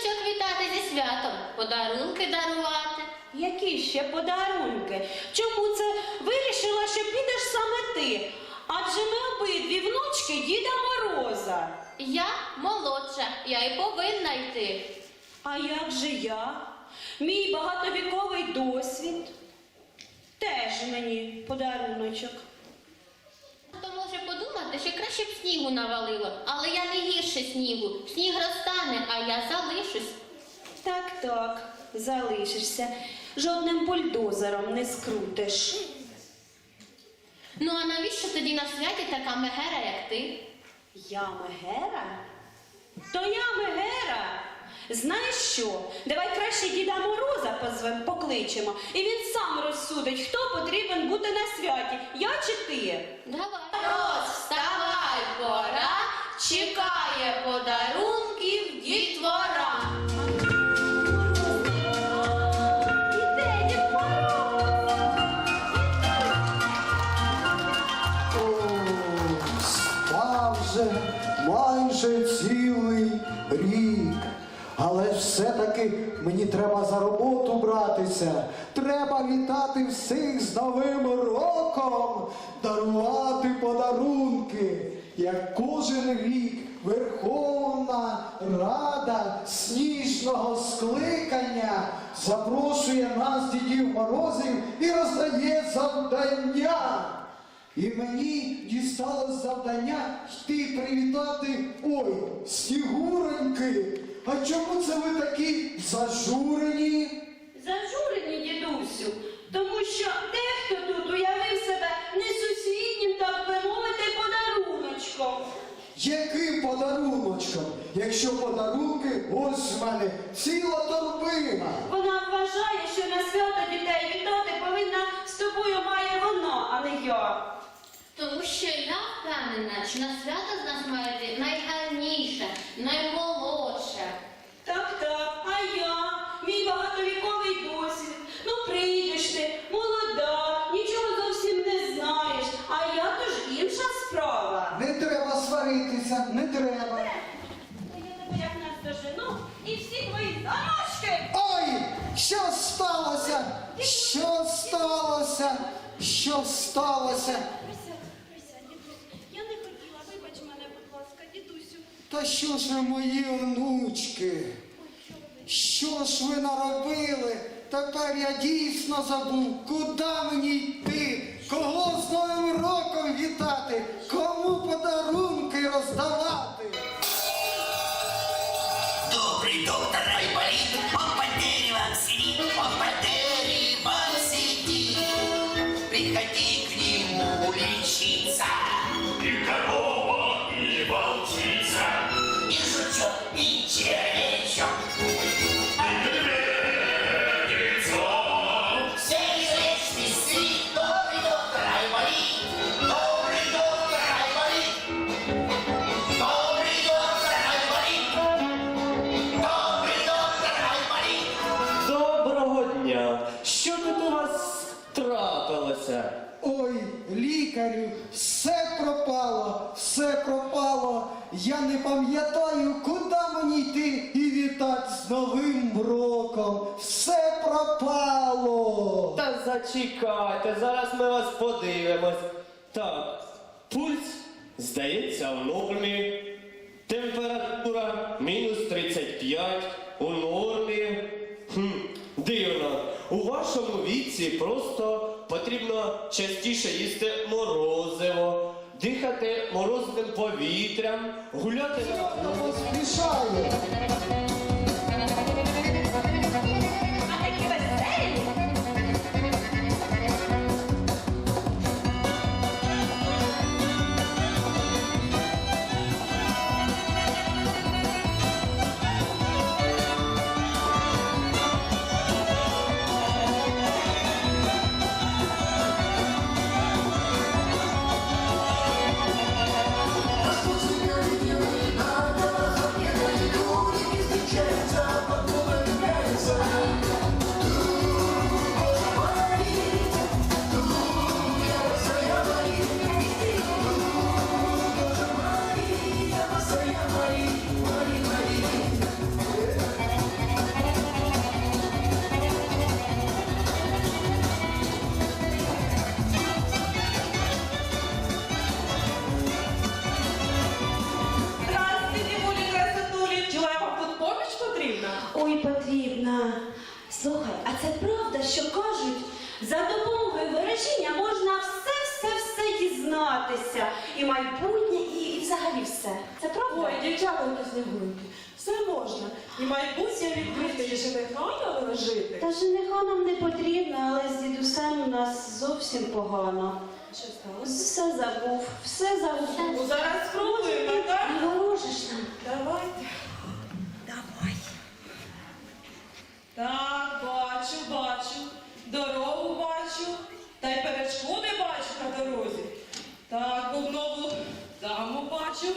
діточок вітати зі святом, подарунки дарувати. Які ще подарунки? Чому це вирішила, що підеш саме ти? Адже ми обидві внучки Діда Мороза. Я молодша, я й повинна йти. А як же я? Мій багатовіковий досвід. Теж мені подаруночок. Хто може що краще б снігу навалило, але я не гірше снігу. Сніг розтане, а я залишусь. Так, так, залишишся. Жодним бульдозером не скрутиш. Ну а навіщо тоді на святі така мегера, як ти? Я Мегера? То я Мегера. Знаєш що? Давай краще Діда Мороза позвем, покличемо, і він сам розсудить, хто потрібен бути на святі, я чи ти. Давай. Мороз, вставай, пора, чекає подарунків дітвора. Все-таки мені треба за роботу братися. Треба вітати всіх з Новим роком, дарувати подарунки. Як кожен рік Верховна Рада сніжного скликання запрошує нас, дідів морозів, і роздає завдання. І мені дісталось завдання йти привітати ой, снігуроньки. А чому це ви такі зажурені? Зажурені, дідусю, тому що дехто тут уявив себе несусвітнім, так би мовити, подаруночком. Яким подаруночком? Якщо подарунки, ось в мене ціла торбина. Вона вважає, що на свято дітей вітати повинна з тобою має вона, а не я. Тому що я впевнена, що на свято з нас має йти найгарніше, наймолодше. Так, так, а я, мій багатовіковий досвід. Ну прийдеш ти, молода, нічого зовсім не знаєш, а я то ж інша справа. Не треба сваритися, не треба. То я тебе як нас дожену і всі твої дорожки. Ой, що сталося? Що сталося? Що сталося? Прися, прися, дідусь, я не хотіла, вибач мене, будь ласка, дідусю. Та що ж ви мої онучки? Ой, чорний. Що ж ви наробили? Тепер я дійсно забув, куди мені йти, кого з Новим роком вітати, зачекайте, зараз ми вас подивимось. Так, пульс, здається, в нормі. Температура мінус 35 у нормі. Хм, дивно. У вашому віці просто потрібно частіше їсти морозиво, дихати морозним повітрям, гуляти на Слухай, а це правда, що кажуть, за допомогою вираження можна все, все, все дізнатися. І майбутнє, і, і взагалі все. Це правда? Ой, дівчатонька снігурки, все можна. І майбутнє відкрите, і жениха ворожити. Та жениха нам не потрібно, але з дідусем у нас зовсім погано. Що сталося? Все забув, все забув. Ну зараз спробуємо, так? Не ворожиш нам. Давайте. Давай. Так, бачу, бачу. Дорогу бачу. Та й перешкоди бачу на дорозі. Так, бубнову даму бачу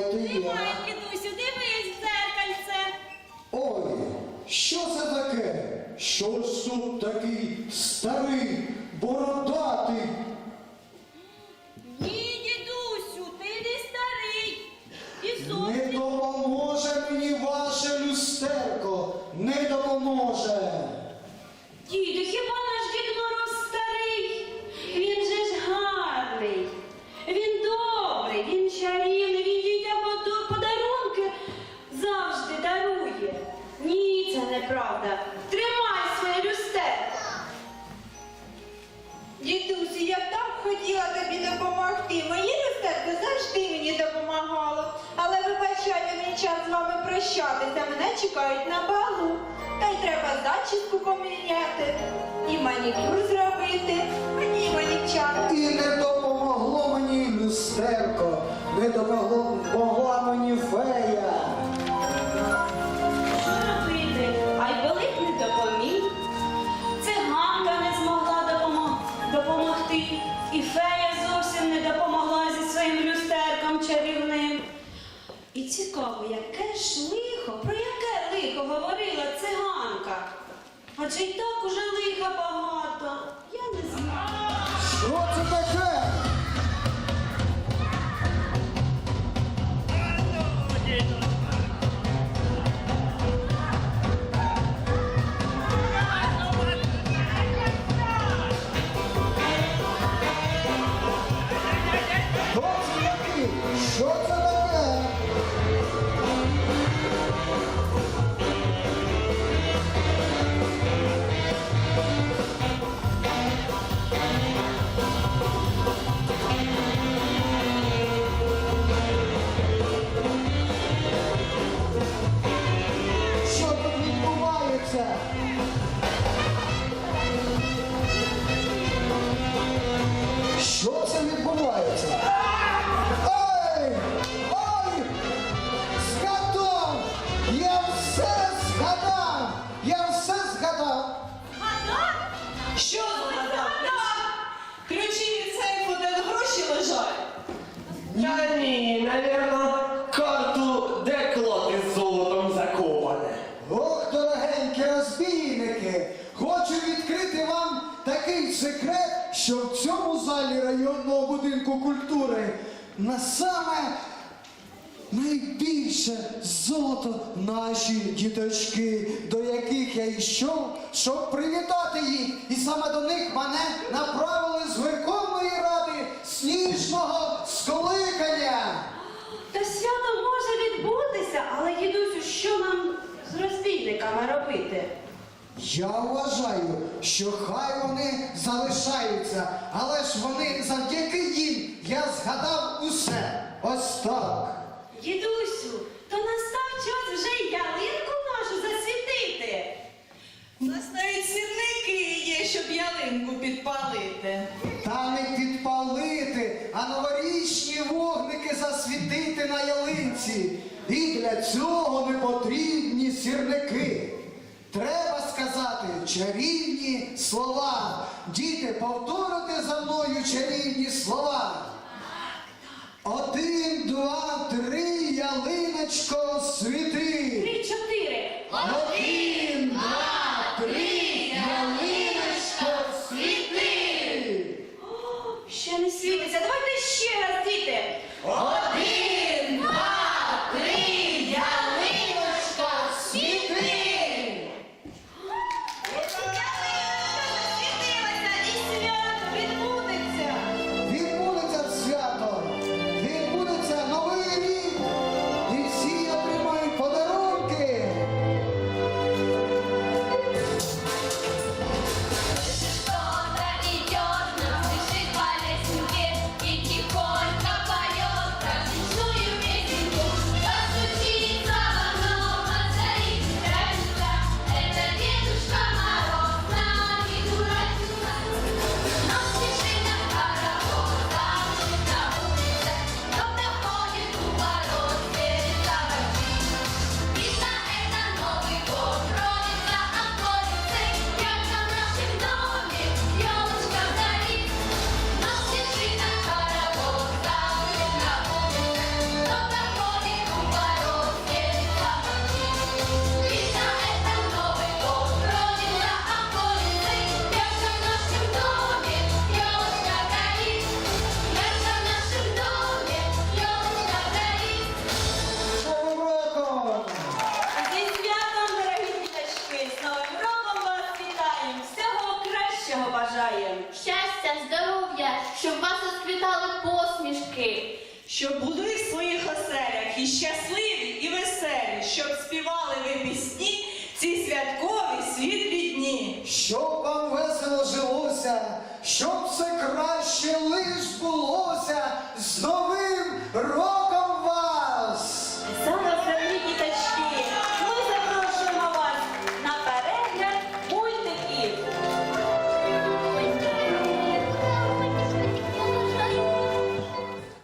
Давайте я. дідусю, дивись в дзеркальце. Ой, що це таке? Що ж тут такий старий, бородатий? Ні, дідусю, ти не старий. І Не зовсім. допоможе мені ваше люстерко, не допоможе. Час з вами прощатися. Мене чекають на балу. Та й треба зачіску поміняти і манікюр зробити. мені дівчата. І не допомогло мені люстерко, не допомогла мені фея. Цікаво, яке ж лихо, про яке лихо говорила циганка. Адже й так уже лиха багато. Я не знаю. Що це таке? Секрет, що в цьому залі районного будинку культури на саме найбільше золото наші діточки, до яких я йшов, щоб привітати їх. І саме до них мене направили з Верховної Ради сніжного скликання. Та свято може відбутися, але дідусю, що нам з розбійниками робити? Я вважаю, що хай вони залишаються, але ж вони завдяки їм я згадав усе. Ось так. Дідусю, то настав час вже й ялинку нашу засвітити. У нас навіть сірники є, щоб ялинку підпалити. Та не підпалити, а новорічні вогники засвітити на ялинці. І для цього не потрібні сірники. Чарівні слова. Діти, повторите за мною чарівні слова. Один, два, три, ялиночко, світи. Три, чотири. Один, два, три, ялиночко, світи. О, Ще не світиться. Давайте ще раз, діти. І щасливі, і веселі, щоб співали